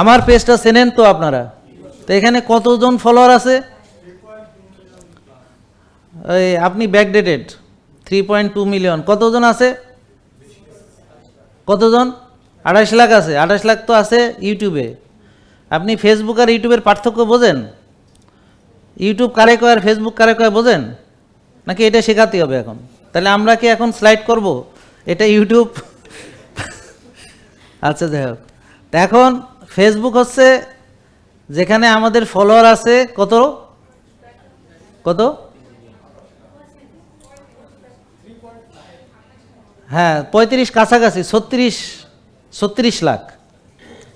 আমার পেজটা চেনেন তো আপনারা। তো এখানে কতজন ফলোয়ার আছে? এই, আপনি backdated three point two million কতজন আছে? কতজন? আঠাশ লাখ আছে। আঠাশ লাখ তো আছে ইউটিউবে আপনি ফেসবুক আর ইউটিউবের পার্থক্য বোঝেন? ইউটিউব কারে কয় আর ফেসবুক কারে কয় বোঝেন? নাকি এটা শেখাতে হবে এখন? তাহলে আমরা কি এখন স্লাইড করব? এটা ইউটিউব আচ্ছা যাই হোক। এখন ফেসবুক হচ্ছে, যেখানে আমাদের ফলোয়ার আছে, কত? কত? হ্যাঁ পঁয়ত্রিশ কাছাকাছি, ছত্রিশ ছত্রিশ lakh.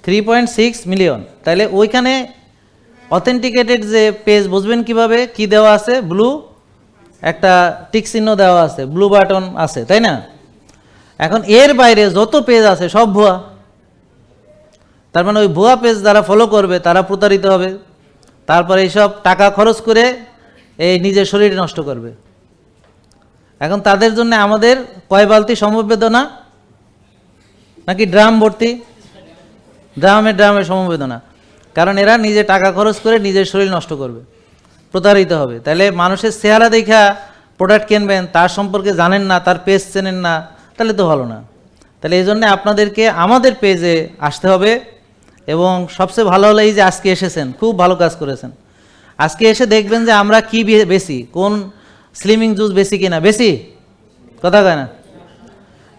Three point six million তাহলে ওইখানে অথেন্টিকেটেড যে পেজ বুঝবেন কীভাবে, কি দেওয়া আছে? ব্লু একটা টিক চিহ্ন দেওয়া আছে ব্লু বাটন আছে, তাই না? এখন এর বাইরে যত পেজ আছে, সব ভুয়া। তার মানে ওই ভুয়া পেজ যারা ফলো করবে, তারা প্রতারিত হবে। তারপরে এইসব টাকা খরচ করে এই নিজের শরীর নষ্ট করবে। এখন তাদের জন্য আমাদের কয় বালতি সমবেদনা? নাকি ড্রাম ভর্তি? ড্রামে ড্রামে সমবেদনা। কারণ এরা নিজে টাকা খরচ করে নিজের শরীর নষ্ট করবে, প্রতারিত হবে। তাহলে মানুষের চেহারা দেখা প্রোডাক্ট কিনবেন, তার সম্পর্কে জানেন না, তার পেজ চেনেন না, তাহলে তো ভালো না। তাহলে এই জন্যে আপনাদেরকে আমাদের পেজে আসতে হবে। এবং সবচেয়ে ভালো হলো এই যে আজকে এসেছেন, খুব ভালো কাজ করেছেন। আজকে এসে দেখবেন যে আমরা কি বেশি, কোন স্লিমিং জুস বেশি কিনা, বেশি? কথা কয় না?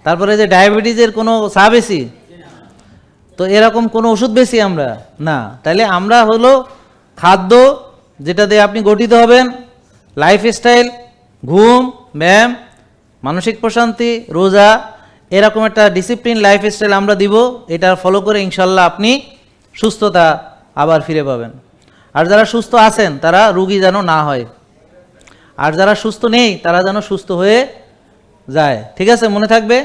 তারপরে যে ডায়াবেটিসের কোনো চা বেশি? তো এরকম কোনো ওষুধ বেশি আমরা? না। তাহলে আমরা হলো খাদ্য যেটা দিয়ে আপনি গঠিত হবেন লাইফস্টাইল ঘুম, ব্যায়াম, মানসিক প্রশান্তি, রোজা, এরকম একটা ডিসিপ্লিন লাইফস্টাইল আমরা দিব, এটা ফলো করে ইনশাল্লাহ আপনি সুস্থতা আবার ফিরে পাবেন। আর যারা সুস্থ আছেন, তারা রুগী যেন না হয়। আর যারা সুস্থ নেই, তারা যেন সুস্থ হয়ে যায়। ঠিক আছে, মনে থাকবে?